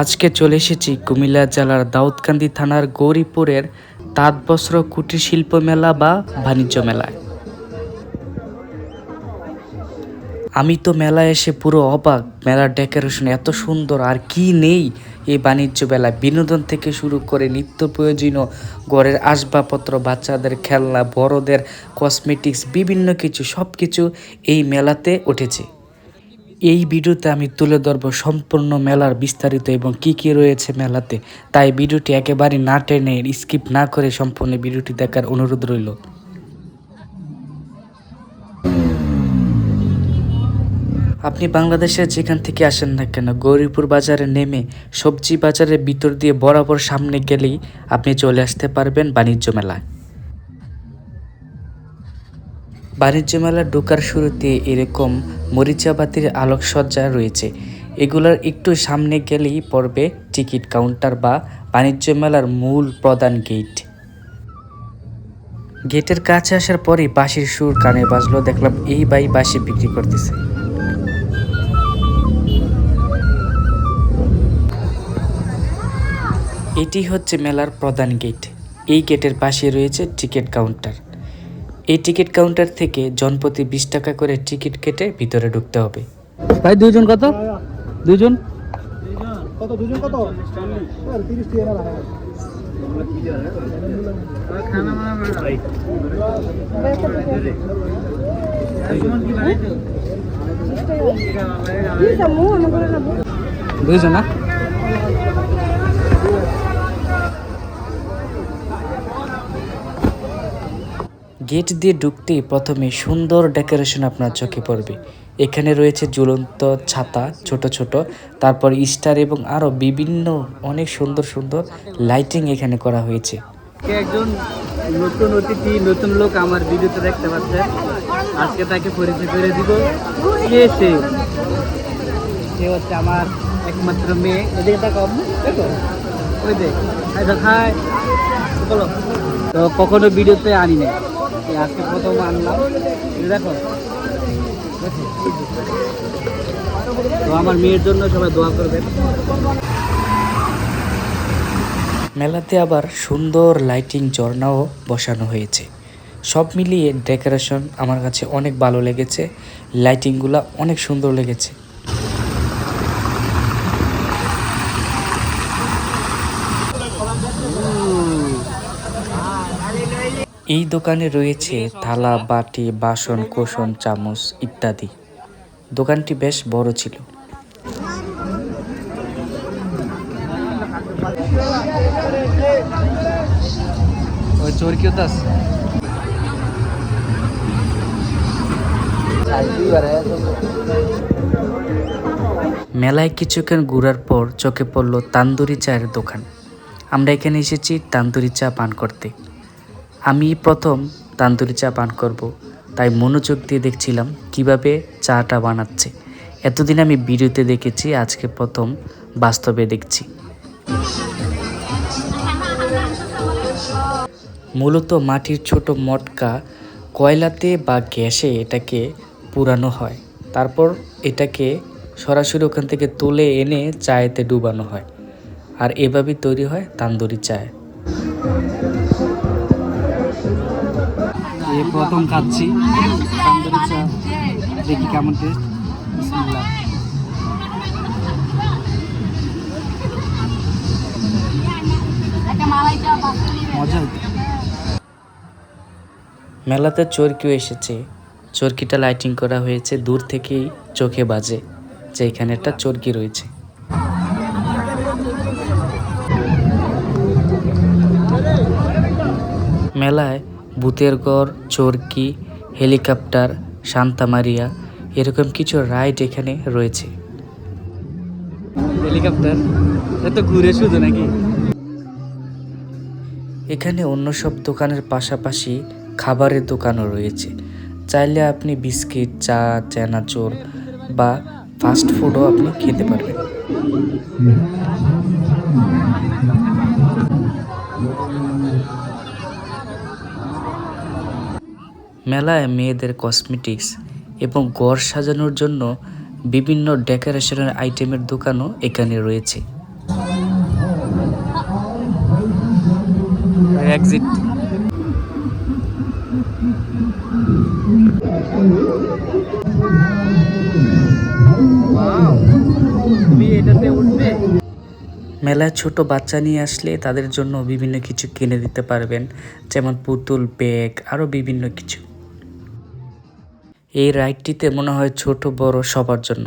আজকে চলে এসেছি কুমিল্লা জেলার দাউদকান্দি থানার গৌরীপুরের তাঁত বস্ত্র কুটির শিল্প মেলা বা বাণিজ্য মেলায়। আমি তো মেলায় এসে পুরো অবাক, মেলার ডেকোরেশন এত সুন্দর, আর কি নেই? এই বাণিজ্য মেলায় বিনোদন থেকে শুরু করে নিত্য প্রয়োজনীয় ঘরের আসবাবপত্র, বাচ্চাদের খেলনা, বড়দের কসমেটিক্স বিভিন্ন কিছু সব কিছু এই মেলাতে উঠেছে। এই ভিডিওতে আমি তুলে ধরবো সম্পূর্ণ মেলার বিস্তারিত এবং কি কি রয়েছে মেলাতে। তাই ভিডিওটি একেবারে না টেনে স্কিপ না করে সম্পূর্ণ ভিডিওটি দেখার অনুরোধ রইল। আপনি বাংলাদেশের যেখান থেকে আসেন না কেন, গৌরীপুর বাজারে নেমে সবজি বাজারের ভিতর দিয়ে বরাবর সামনে গেলেই আপনি চলে আসতে পারবেন বাণিজ্য মেলায়। বাণিজ্য মেলা ঢোকার শুরুতে এরকম মরিচাবাতির আলোকসজ্জা রয়েছে। এগুলোর একটু সামনে গেলেই পড়বে টিকিট কাউন্টার বা বাণিজ্য মেলার মূল প্রধান গেট। গেটের কাছে আসার পরেই বাঁশির সুর কানে বাজলো, দেখলাম এই বাই বাঁশি বিক্রি করতেছে। এটি হচ্ছে মেলার প্রধান গেট। এই গেটের পাশে রয়েছে টিকিট কাউন্টার। এই টিকিট কাউন্টার থেকে জনপ্রতি বিশ টাকা করে টিকিট কেটে ভিতরে ঢুকতে হবে। ভাই দুইজন কত? দুইজন? কত দুজন কত? তিরিশ দুইজন না? গেট দিয়ে ঢুকতেই প্রথমে সুন্দর ডেকোরেশন আপনার চোখে পড়বে। এখানে রয়েছে ঝুলন্ত ছাতা, ছোট ছোট, তারপর স্টার এবং আরও বিভিন্ন অনেক সুন্দর সুন্দর লাইটিং এখানে করা হয়েছে। একজন নতুন অতিথি, নতুন লোক আমার ভিডিওতে দেখতে পাচ্ছে। আজকে তাকে পরিচয় করে দিব। কে সে? সে হচ্ছে আমার একমাত্র মেয়ে। এদিকে দেখো। ওই বলো। তো কখনো ভিডিওতে আনি এই আজকে প্রথম আনলাম। দেখো। তো আমার মেয়ের জন্য সবাই দোয়া করবেন। মেলাতে আবার সুন্দর লাইটিং ঝর্ণাও বসানো হয়েছে। সব মিলিয়ে ডেকোরেশন আমার কাছে অনেক ভালো লেগেছে। লাইটিংগুলো অনেক সুন্দর লেগেছে। এই দোকানে রয়েছে থালা বাটি বাসন কোসন চামচ ইত্যাদি। দোকানটি বেশ বড় ছিল। ওই চোর কেউ দাস মেলায় কিছুক্ষণ ঘোরার পর চোখে পড়ল তান্দুরি চায়ের দোকান। আমরা এখানে এসেছি তান্দুরি চা পান করতে। আমি প্রথম তান্দুরি চা পান করব, তাই মনোযোগ দিয়ে দেখছিলাম কীভাবে চাটা বানাচ্ছে। এতদিন আমি ভিডিওতে দেখেছি, আজকে প্রথম বাস্তবে দেখছি। মূলত মাটির ছোট মটকা কয়লাতে বা গ্যাসে এটাকে পুরানো হয়। তারপর এটাকে সরাসরি ওখান থেকে তুলে এনে চায়েতে ডুবানো হয়। আর এভাবেই তৈরি হয় তান্দুরি চায়। প্রথম খাচ্ছি। দেখি কেমন টেস্ট মেলাতে চরকিও এসেছে। চরকিটা লাইটিং করা হয়েছে দূর থেকেই চোখে বাজে, যে এখানে একটা চরকি রয়েছে। মেলায় ভূতের ঘর চরকি হেলিকপ্টার শান্তা মারিয়া এরকম কিছু রাইড এখানে রয়েছে। হেলিকপ্টার? এত ঘুরে শুধু নাকি? এখানে অন্য সব দোকানের পাশাপাশি খাবারের দোকানও রয়েছে। চাইলে আপনি বিস্কিট চা চানাচুর বা ফাস্ট ফুডও আপনি খেতে পারবেন। মেলায় মেয়েদের কসমেটিক্স এবং ঘর সাজানোর জন্য বিভিন্ন ডেকোরেশনের আইটেমের দোকানও এখানে রয়েছে। মেলায় ছোট বাচ্চা নিয়ে আসলে তাদের জন্য বিভিন্ন কিছু কিনে দিতে পারবেন, যেমন পুতুল ব্যাগ আরও বিভিন্ন কিছু। এই রাইডটিতে মনে হয় ছোট বড় সবার জন্য।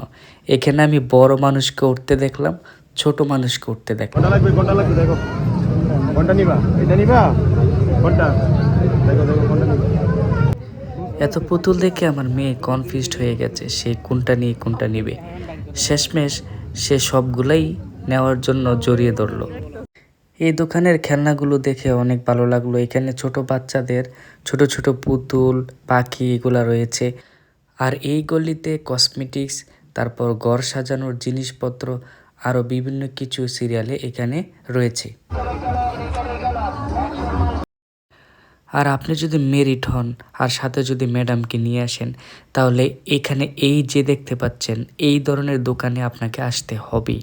এখানে আমি বড় মানুষকে উঠতে দেখলাম ছোট মানুষকে উঠতে দেখলাম। এত পুতুল দেখে আমার মেয়ে কনফিউজড হয়ে গেছে সে কোনটা নিয়ে কোনটা নিবে। শেষমেশ সে সবগুলাই নেওয়ার জন্য জড়িয়ে ধরলো। এই দোকানের খেলনাগুলো দেখে অনেক ভালো লাগল। এখানে ছোট বাচ্চাদের ছোট ছোট পুতুল পাখি এগুলা রয়েছে। আর এই গলিতে কসমেটিক্স তারপর ঘর সাজানোর জিনিসপত্র আরও বিভিন্ন কিছু সিরিয়ালে এখানে রয়েছে। আর আপনি যদি মেরিট হন, আর সাথে যদি ম্যাডামকে নিয়ে আসেন, তাহলে এখানে এই যে দেখতে পাচ্ছেন, এই ধরনের দোকানে আপনাকে আসতে হবেই।